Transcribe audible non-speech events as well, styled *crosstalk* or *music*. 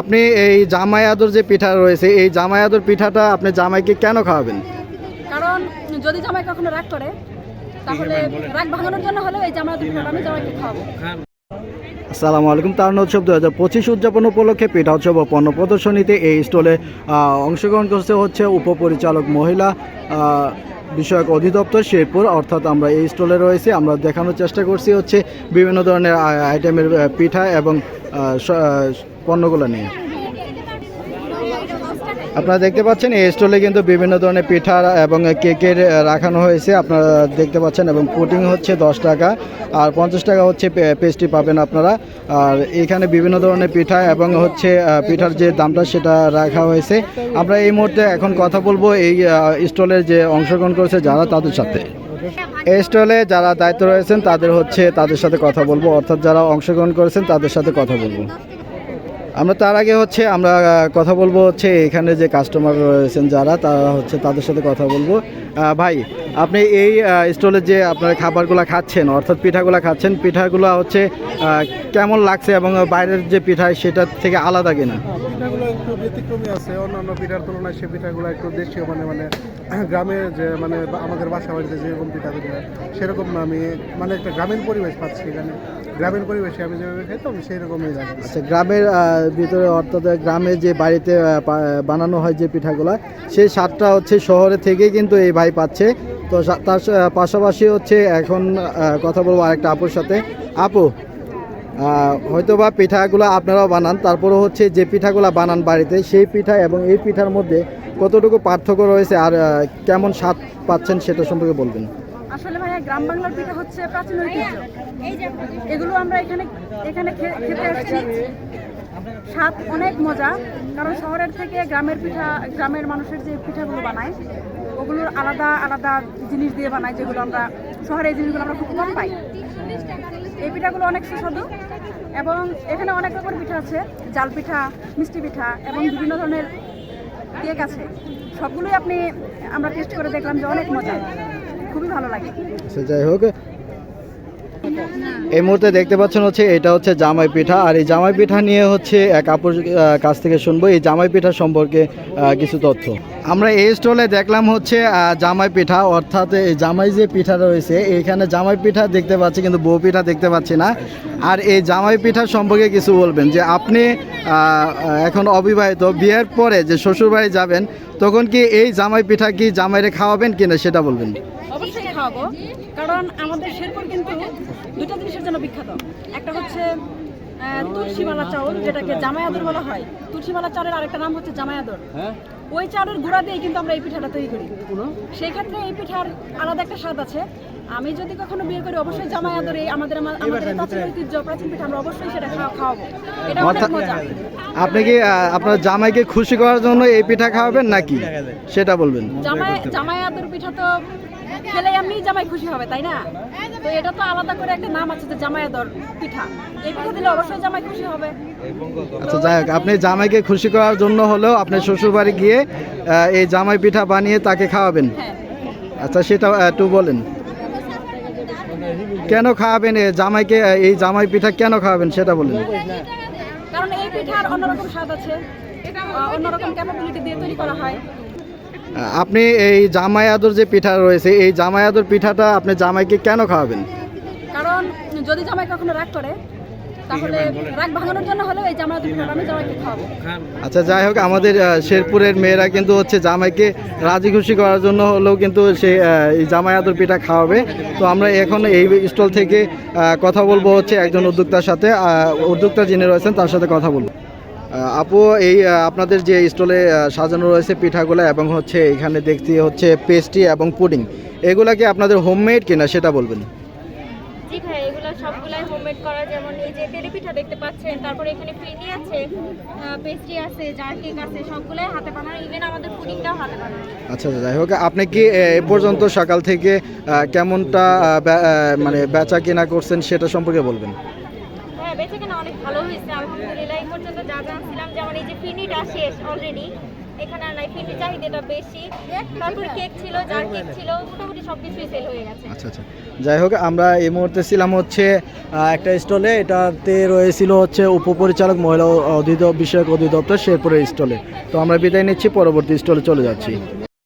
আপনি এই জামাই আদর যে পিঠা রয়েছে এই জামাই আদর পিঠাটা আপনি জামাইকে কেন খাওয়াবেন? কারণ যদি জামাই কখনো রাগ করে তাহলে রাগ ভাঙানোর জন্য হলেও এই জামাই পিঠাটা আমি জামাইকে খাওয়াবো। আসসালামু আলাইকুম তারুণ উৎসব দু হাজার পঁচিশ উদযাপন উপলক্ষে পিঠা উৎসব ও পণ্য প্রদর্শনীতে এই স্টলে অংশগ্রহণ করছে হচ্ছে উপপরিচালক মহিলা বিষয়ক অধিদপ্তর শেরপুর। অর্থাৎ আমরা এই স্টলে রয়েছি আমরা দেখানোর চেষ্টা করছি হচ্ছে বিভিন্ন ধরনের আইটেমের পিঠা এবং পণ্যগুলো নিয়ে। আপনারা দেখতে পাচ্ছেন, এই স্টলে কিন্তু বিভিন্ন ধরনের পিঠা এবং কেকের রাখানো হয়েছে। আপনারা দেখতে পাচ্ছেন এবং পুটিং হচ্ছে দশ টাকা আর পঞ্চাশ টাকা হচ্ছে পেস্ট্রি পাবেন আপনারা। আর এখানে বিভিন্ন ধরনের পিঠা এবং হচ্ছে পিঠার যে দামটা সেটা রাখা হয়েছে। আমরা এই মুহূর্তে এখন কথা বলব এই স্টলের যে অংশগ্রহণ করেছে যারা তাদের সাথে। এই স্টলে যারা দায়িত্ব রয়েছেন, তাদের হচ্ছে তাদের সাথে কথা বলব। অর্থাৎ যারা অংশগ্রহণ করেছেন, তাদের সাথে কথা বলব। আমরা তার আগে হচ্ছে আমরা কথা বলব হচ্ছে এখানে যে কাস্টমার রয়েছেন যারা, তারা হচ্ছে তাদের সাথে কথা বলব। ভাই আপনি এই স্টলে যে আপনারা খাবারগুলো খাচ্ছেন অর্থাৎ পিঠাগুলো খাচ্ছেন পিঠাগুলো হচ্ছে কেমন লাগছে এবং বাইরের যে পিঠা সেটা থেকে আলাদা কিনা? পিঠাগুলো একটু ব্যতিক্রমী আছে অন্যান্য পিঠার তুলনায় সে পিঠাগুলো একটু দেশীয় মানে মানে *clears throat* গ্রামে যে মানে আমাদের বাসা বাড়িতে যেরকম পিঠা তৈরি হয় সেরকম না আমি মানে একটা গ্রামীণ পরিবেশ পাচ্ছি এখানে। গ্রামীণ পরিবেশে আমি যেভাবে খাইতাম সেই রকমই লাগছে। আচ্ছা গ্রামের ভিতরে অর্থাৎ গ্রামে যে বাড়িতে বানানো হয় যে পিঠাগুলো সেই স্বাদটা হচ্ছে শহরে থেকেই কিন্তু এই ভাই পাচ্ছে। তো তার পাশাপাশি হচ্ছে এখন কথা বলব আরেকটা আপুর সাথে। আপু আহ, হয়তোবা পিঠাগুলো আপনারাও বানান তারপরে হচ্ছে যে পিঠাগুলো বানান বাড়িতে সেই পিঠা এবং এই পিঠার মধ্যে কতটুকু পার্থক্য রয়েছে আর কেমন স্বাদ পাচ্ছেন সেটা সম্পর্কে বলবেন। আসলে ভাইয়া গ্রাম বাংলার পিঠা হচ্ছে প্রাচীন ঐতিহ্য। এগুলো আমরা এখানে এখানে খেতে আসছি। স্বাদ অনেক মজা। কারণ শহরের থেকে গ্রামের পিঠা, গ্রামের মানুষের যে পিঠাগুলো বানায়, ওগুলোর আলাদা আলাদা জিনিস দিয়ে বানায়, যেগুলো আমরা, শহরে জিনিসগুলো আমরা খুব কম পাই। এই পিঠাগুলো অনেক সুস্বাদু এবং এখানে অনেক রকমের পিঠা আছে, জাল পিঠা, মিষ্টি পিঠা এবং বিভিন্ন ধরনের কেক আছে। সবগুলোই আপনি আমরা টেস্ট করে দেখলাম যে অনেক মজা। খুবই ভালো লাগে। সে যাই হোক এই মুহূর্তে দেখতে পাচ্ছেন হচ্ছে এটা হচ্ছে জামাই পিঠা, আর এই জামাই পিঠা নিয়ে হচ্ছে এক আপুর কাছ থেকে শুনব। এই জামাই পিঠা সম্পর্কে কিছু তথ্য। আমরা এই স্টলে দেখলাম হচ্ছে জামাই পিঠা, অর্থাৎ এই জামাই যে পিঠা রয়েছে এখানে জামাই পিঠা দেখতে পাচ্ছি, কিন্তু বউ পিঠা দেখতে পাচ্ছি না। আর এই জামাই পিঠা সম্পর্কে কিছু বলবেন, যে আপনি এখন অবিবাহিত, বিয়ের পরে যে শ্বশুরবাড়ি যাবেন, তখন কি এই জামাই পিঠা কি জামাইরে খাওয়াবেন কিনা সেটা বলবেন? খাওয়াবো কারণ আমাদের শেরপুর কিন্তু দুটা জিনিসের জন্য বিখ্যাত। একটা হচ্ছে তুলসীমালা চাউল যেটাকে জামাই আদর বলা হয়। তুলসীমালা চাউলের আরেকটা নাম হচ্ছে জামাই আদর ওই চাউলের গুঁড়া দিয়ে কিন্তু আমরা এই পিঠাটা তৈরি করি। সেই ক্ষেত্রে এই পিঠার আলাদা একটা স্বাদ আছে। আমি যদি কখনো বিয়ে করি অবশ্যই জামাই আদরে আমাদের আমা- আমাদের প্রাচীন ঐতিহ্য প্রাচীন পিঠা আমরা অবশ্যই সেটা খাওয়া- খাওয়াবো। এটা অনেক মজা। আপনি কি আপনার জামাইকে খুশি করার জন্য এই পিঠা খাওয়াবেন নাকি? সেটা বলবেন। জামাই জামাই আদর পিঠা তো খেলে এমনি জামাই খুশি হবে তাই না? তো এটা তো আলাদা করে একটা নাম আছে যে জামাই আদর পিঠা। এই পিঠা দিলে অবশ্যই জামাই খুশি হবে। আচ্ছা যাই হোক আপনি জামাইকে খুশি করার জন্য হলেও আপনি শ্বশুরবাড়ি গিয়ে এই জামাই পিঠা বানিয়ে তাকে খাওয়াবেন। হ্যাঁ। আচ্ছা সেটা একটু বলেন। কেন খাওয়াবেন এ জামাইকে এই জামাই পিঠা কেন খাওয়াবেন সেটা বলেন। কারণ এই পিঠার অন্যরকম স্বাদ আছে অন্যরকম ক্যাপাবিলিটি দিয়ে তৈরি করা হয়। আপনি এই জামাই আদর যে পিঠা রয়েছে এই জামাই আদর পিঠাটা আপনি জামাইকে কেন খাওয়াবেন? কারণ যদি জামাই কখনো রাগ করে তাহলে রাগ ভাঙানোর জন্য হলেও এই জামাই আদর পিঠাটা আমি জামাইকে খাওয়াবো। আচ্ছা যাই হোক আমাদের শেরপুরের মেয়েরা কিন্তু হচ্ছে জামাইকে রাজি খুশি করার জন্য হলেও কিন্তু সে এই জামাই আদর পিঠা খাওয়াবে। তো আমরা এখন এই স্টল থেকে কথা বলব হচ্ছে একজন উদ্যোক্তার সাথে। উদ্যোক্তা যিনি রয়েছেন তার সাথে কথা বলব। আপু এই আপনাদের যে স্টলে সাজানো রয়েছে পিঠাগুলো এবং হচ্ছে এখানে দেখতে হচ্ছে পেস্ট্রি এবং পুডিং এগুলা কি আপনাদের হোমমেড কিনা সেটা বলবেন? জি ভাই এগুলো সবগুলাই হোমমেড করা যেমন এই যে তেলে পিঠা দেখতে পাচ্ছেন তারপরে এখানে ফিরনি আছে পেস্ট্রি আছে জার কেক আছে সবগুলাই হাতে বানানো ইভেন আমাদের পুডিংটাও হাতে বানানো। আচ্ছা আচ্ছা, যাই হোক আপনি কি এ পর্যন্ত সকাল থেকে কেমনটা মানে বেচা কেনা করছেন সেটা সম্পর্কে বলবেন? হ্যাঁ বেঁচে কেনা অনেক ভালো হয়েছে আলহামদুলিল্লাহ জানছিলাম এই যে শেষ অলরেডি এখানে আর নাই চাহিদাটা বেশি। কেক ছিল কেক ছিল, মোটামুটি সেল হয়ে গেছে। আচ্ছা আচ্ছা। যাই হোক, আমরা এই মুহূর্তে ছিলাম হচ্ছে একটা স্টলে এটাতে রয়েছিল হচ্ছে উপপরিচালক, মহিলা অধিদপ্তর, বিষয়ক অধিদপ্তর শেরপুরের স্টলে তো আমরা বিদায় নিচ্ছি, পরবর্তী স্টলে চলে যাচ্ছি।